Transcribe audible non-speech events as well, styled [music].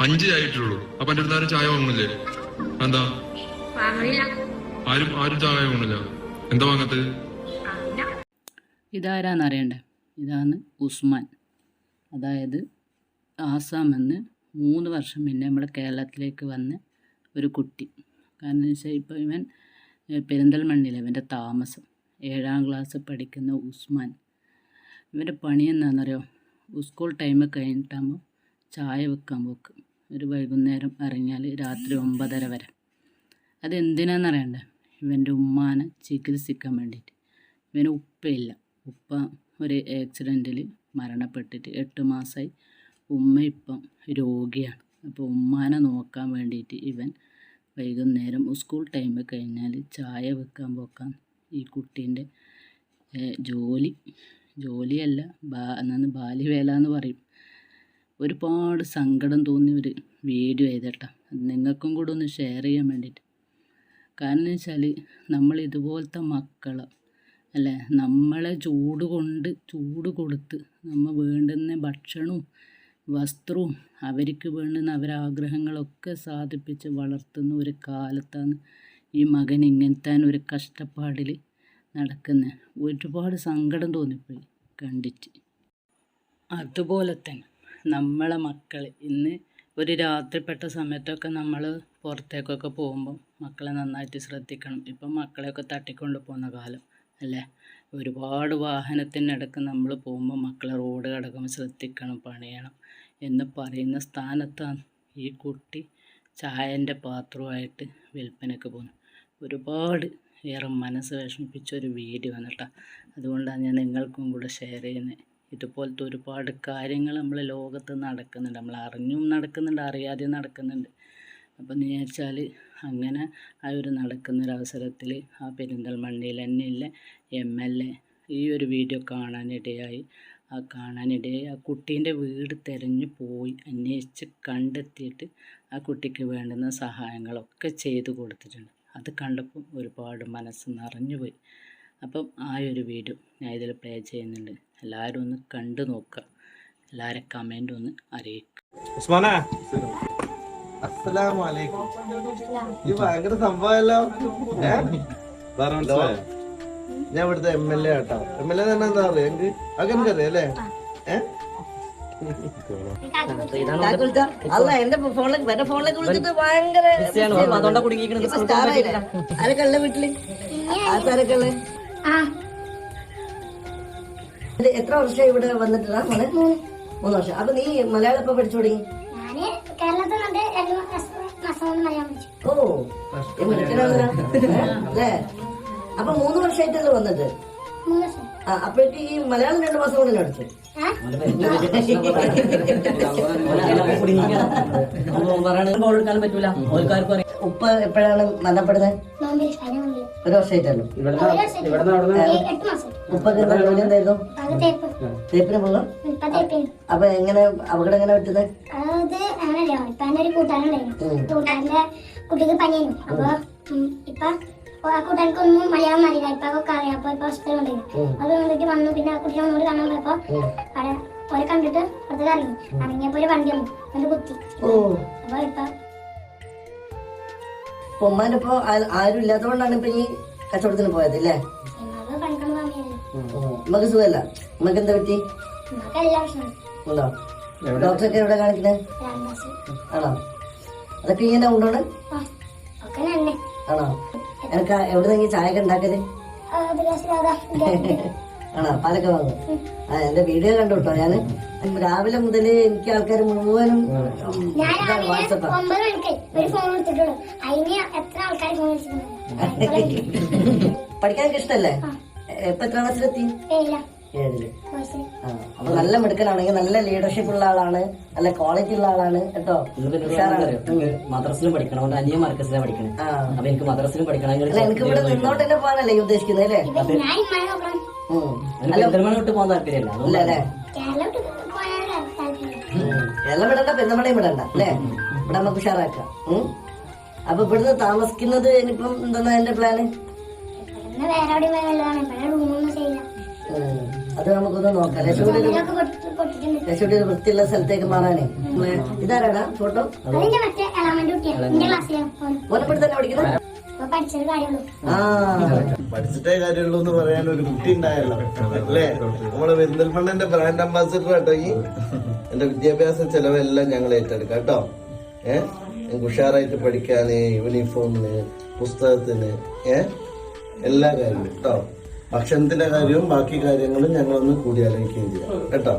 അഞ്ച് ആയിട്ടുള്ളൂ അപ്പൊ എന്റെ അടുത്ത് ആരും ചായ വാങ്ങണില്ലേ എന്താ? ആരും ആരും ചായ വാങ്ങണില്ല എന്താ വാങ്ങത്ത്? ഇതാരാന്ന് അറിയണ്ടേ? ഇതാണ് ഉസ്മാൻ. അതായത് ആസാം എന്ന് മൂന്ന് വർഷം മുന്നേ നമ്മുടെ കേരളത്തിലേക്ക് വന്ന ഒരു കുട്ടി. കാരണം വെച്ചാൽ ഇപ്പോൾ ഇവൻ പെരിന്തൽമണ്ണിൽ ഇവന്റെ താമസം. ഏഴാം ക്ലാസ് പഠിക്കുന്ന ഉസ്മാൻ. ഇവന്റെ പണി എന്താണെന്നറിയോ സ്കൂൾ ടൈം കഴിഞ്ഞിട്ടാകുമ്പോൾ ചായ വെക്കാൻ പോക്ക്. ഒരു വൈകുന്നേരം ഇറങ്ങിയാൽ രാത്രി ഒമ്പതര വരെ. അതെന്തിനാണെന്നറിയണ്ടേ ഇവന്റെ ഉമ്മാനെ ചികിത്സിക്കാൻ വേണ്ടിയിട്ട് ഇവന് ഉപ്പയില്ല. ഉപ്പ ഒരു ആക്സിഡന്റിൽ മരണപ്പെട്ടിട്ട് എട്ട് മാസമായി ഉമ്മ ഇപ്പം രോഗിയാണ്. അപ്പോൾ ഉമ്മാനെ നോക്കാൻ വേണ്ടിയിട്ട് ഇവൻ വൈകുന്നേരം സ്കൂൾ ടൈം കഴിഞ്ഞാൽ ചായ വെക്കാൻ പോക്കാൻ ഈ കുട്ടീന്റെ ജോലി. ജോലിയല്ല ബാ എന്നാണ് ബാല്യവേല എന്ന് പറയും. ഒരുപാട് സങ്കടം തോന്നിയ ഒരു വീഡിയോ ചെയ്തേട്ടാ നിങ്ങൾക്കും കൂടെ ഒന്ന് ഷെയർ ചെയ്യാൻ വേണ്ടിയിട്ട് കാരണം വെച്ചാൽ നമ്മൾ ഇതുപോലത്തെ മക്കളെ അല്ലേ? നമ്മളെ ചൂട് കൊണ്ട് ചൂട് കൊടുത്ത് നമ്മൾ വേണ്ടുന്ന ഭക്ഷണവും വസ്ത്രവും അവർക്ക് വേണ്ടുന്ന അവരാഗ്രഹങ്ങളൊക്കെ സാധിപ്പിച്ച് വളർത്തുന്ന ഒരു കാലത്താണ് ഈ മകൻ ഇങ്ങനത്തെ ഒരു കഷ്ടപ്പാടിൽ നടക്കുന്നത് ഒരുപാട് സങ്കടം തോന്നിപ്പോയി. കണ്ടിട്ട്. അതുപോലെ തന്നെ നമ്മളെ മക്കൾ ഇന്ന് ഒരു രാത്രിപ്പെട്ട സമയത്തൊക്കെ നമ്മൾ പുറത്തേക്കൊക്കെ പോകുമ്പം മക്കളെ നന്നായിട്ട് ശ്രദ്ധിക്കണം. ഇപ്പം മക്കളെയൊക്കെ തട്ടിക്കൊണ്ട് പോകുന്ന കാലം അല്ലേ? ഒരുപാട് വാഹനത്തിനിടക്ക് നമ്മൾ പോകുമ്പോൾ മക്കളെ റോഡ് കടക്കുമ്പോൾ ശ്രദ്ധിക്കണം പണിയണം എന്ന് പറയുന്ന സ്ഥാനത്താണ് ഈ കുട്ടി ചായന്റെ പാത്രമായിട്ട് വിൽപ്പനയ്ക്ക് പോകുന്നത്. ഒരുപാട് ഏറെ മനസ്സ് വിഷമിപ്പിച്ച ഒരു വീഡിയോ ആണ് കേട്ടോ. അതുകൊണ്ടാണ് ഞാൻ നിങ്ങൾക്കും കൂടെ ഷെയർ ചെയ്യുന്നത്. ഇതുപോലത്തെ ഒരുപാട് കാര്യങ്ങൾ നമ്മളെ ലോകത്ത് നടക്കുന്നുണ്ട്. നമ്മൾ അറിഞ്ഞും നടക്കുന്നുണ്ട് അറിയാതെയും നടക്കുന്നുണ്ട്. അപ്പം എന്ന് വെച്ചാൽ അങ്ങനെ ആ ഒരു നടക്കുന്നൊരവസരത്തിൽ ആ പെരിന്തൽമണ്ണയിൽ തന്നെയുള്ള എം എൽ എ ഈ ഒരു വീഡിയോ കാണാനിടയായി. ആ കാണാനിടയായി. ആ കുട്ടീന്റെ വീട് തിരഞ്ഞു പോയി. അന്വേഷിച്ച് കണ്ടെത്തിയിട്ട് ആ കുട്ടിക്ക് വേണ്ടുന്ന സഹായങ്ങളൊക്കെ ചെയ്തു കൊടുത്തിട്ടുണ്ട്. അത് കണ്ടപ്പോൾ ഒരുപാട് മനസ്സ് നിറഞ്ഞു പോയി അപ്പം ആ ഒരു വീഡിയോ ഞാൻ ഇതിൽ പ്ലേ ചെയ്യുന്നുണ്ട്. എല്ലാവരും ഒന്ന് കണ്ടു നോക്കുക. എല്ലാവരും കമന്റ് ഒന്ന് അറിയിക്കുക. ഉസ്മാനെ. അസ്സലാമലൈക്കും ഭയങ്കര സംഭവമല്ലോ. ഞാൻ ഇവിടുത്തെ എം എൽ എ ആട്ടോ. എം എൽ എ തന്നെ എന്താ പറയുക എനിക്ക് അതൊക്കെ എനിക്കറിയാം അല്ലേ? എന്റെ ഫോണിലേക്ക് എന്റെ ഫോണിലേക്ക് വിളിച്ചിട്ട് ഭയങ്കര? ആരൊക്കെ ഉള്ള വീട്ടിൽ? ഇത് എത്ര വർഷം ഇവിടെ വന്നിട്ടുള്ള മോളെ? മൂന്ന് വർഷം. അപ്പൊ നീ മലയാളം ഇപ്പൊ പഠിച്ചു തുടങ്ങി? ഓ? അല്ലേ? അപ്പൊ മൂന്ന് വർഷമായിട്ടല്ലേ വന്നത്? അപ്പോഴത്തേക്ക് അപ്പോഴേക്ക് ഈ മലയാളം രണ്ടു മാസം കൊണ്ട് അടിച്ചു? ഉപ്പ എപ്പോഴാണ് മരണപ്പെടുന്നത്? ഒരു വർഷമായിട്ടല്ലോ? ഒരു വർഷം ഏ, എട്ട് മാസം ഉപ്പൊക്കെ എന്താ ജോലി എന്തായിരുന്നു തേപ്പിന്. പോകാം അപ്പൊ എങ്ങനെ അപകടം എങ്ങനെ പറ്റുന്നത് അത് അങ്ങനെയല്ലോ ഇപ്പൊ ഒരു കൂട്ടുകാരുണ്ടായിരുന്നു കൂട്ടുകാരന്റെ കുട്ടിക്ക് പനിയായിരുന്നു. അപ്പൊ ഇപ്പൊ ആ കൂട്ടുകാർക്കൊന്നും മലയാളം അറിയില്ല. ഇപ്പൊ ഒക്കെ അറിയാം. അപ്പൊ ഇപ്പൊ ഹോസ്പിറ്റലിൽ ഉണ്ടായിരുന്നു അത് വന്നിട്ട് വന്നു. പിന്നെ ആ കുട്ടിയെ ഒന്നുകൂടി കാണാൻ പോയപ്പോ അവിടെ ഓരെ കണ്ടിട്ട് പുറത്തേക്ക് ഇറങ്ങി. ഇറങ്ങിയപ്പോ ഒരു വണ്ടി വന്നു. അത് കുത്തി. അപ്പൊ ഇപ്പൊ ആ- ആരും ഇല്ലാത്തതുകൊണ്ടാണ് ഇപ്പൊ ഈ കച്ചവടത്തിന് പോയത് അല്ലേ ഉമ്മക്ക് സുഖമല്ല. നമുക്ക് എന്താ പറ്റി നമുക്ക് ഉണ്ടോ? ഡോക്ടറൊക്കെ എവിടെ കാണിക്കുന്നത് ആണോ? അതൊക്കെ ഇങ്ങനെ ഉണ്ടോണ്? തന്നെ ആണോ? എനിക്ക് എവിടെ ചായ ഒക്കെ ഉണ്ടാക്കൽ? [laughs] ആണോ? പാലൊക്കെ വാങ്ങും ആ എന്റെ വീഡിയോ കണ്ടു കേട്ടോ ഞാൻ രാവിലെ മുതൽ എനിക്ക് ആൾക്കാർ മുഴുവനും ഞാൻ ഇതാണ് രാവിലെ വാട്സപ്പാ. ഒമ്പത് ഒരു ഫോൺ എടുത്തിട്ടുള്ളൂ അതിന് എത്ര ആൾക്കാർ ഫോൺ വിളിച്ചിട്ടുണ്ട് [laughs] പഠിക്കാനൊക്കെ ഇഷ്ടല്ലേ? എപ്പൊ എത്ര ക്ലാസ്സിലെത്തി? ഏഴിൽ. അപ്പൊ നല്ല മിടുക്കനാണെങ്കിൽ നല്ല ലീഡർഷിപ്പ് ഉള്ള ആളാണ് നല്ല ക്വാളിറ്റി ഉള്ള ആളാണ് കേട്ടോ. മദ്രസിലും പഠിക്കണം അനിയ മർക്കസിലാണ് പഠിക്കണേ. അപ്പൊ എനിക്ക് മദ്രസിലും പഠിക്കണം എനിക്ക് ഇവിടെ നിന്നോട്ട് തന്നെ പോകാനല്ലേ ഉദ്ദേശിക്കുന്നത് അല്ലേ? ഇപ്പൊ വിട്ട് പോകാൻ താല്പര്യമില്ല. അല്ലേ കേരളം വിടണ്ട പെരുന്നമടയും വിടണ്ട അല്ലേ? ഇവിടെ നമുക്ക് ഉഷാറാക്കാം. അപ്പൊ ഇവിടുന്ന് താമസിക്കുന്നത് ഇനിയിപ്പം എന്താ എന്റെ പ്ലാന് ഇവിടുന്ന് വേറെ എവിടെയും പോയാൽ നല്ലതാണ്. ഇവിടെ റൂമൊന്നും ചെയ്യില്ല. അത് നമുക്കൊന്ന് നോക്കാം. ഒരു പൊട്ടിയിട്ടുണ്ട് വൃത്തിയുള്ള സ്ഥലത്തേക്ക് മാറാനേ. നമ്മളെ ഇതാരാടാ? ഫോട്ടോ? പഠിക്കുന്നത് പഠിച്ചിട്ടേ കാര്യമുള്ളൂ എന്ന് പറയാൻ ഒരു കുട്ടി ഉണ്ടായല്ലോ. അല്ലേ? നമ്മളെ പെരിന്തൽമണ്ണന്റെ ബ്രാൻഡ് അംബാസിഡർ കേട്ടോ ഈ. എന്റെ വിദ്യാഭ്യാസ ചെലവെല്ലാം ഞങ്ങൾ ഏറ്റെടുക്കാം കേട്ടോ. ഏഹ് ഉഷാറായിട്ട് പഠിക്കാന് യൂണിഫോമിന് പുസ്തകത്തിന് ഏഹ് എല്ലാ കാര്യവും കേട്ടോ? ഭക്ഷണത്തിന്റെ കാര്യവും ബാക്കി കാര്യങ്ങളും ഞങ്ങളൊന്ന് കൂടി ആലോചിക്കുകയും ചെയ്യാം. കേട്ടോ?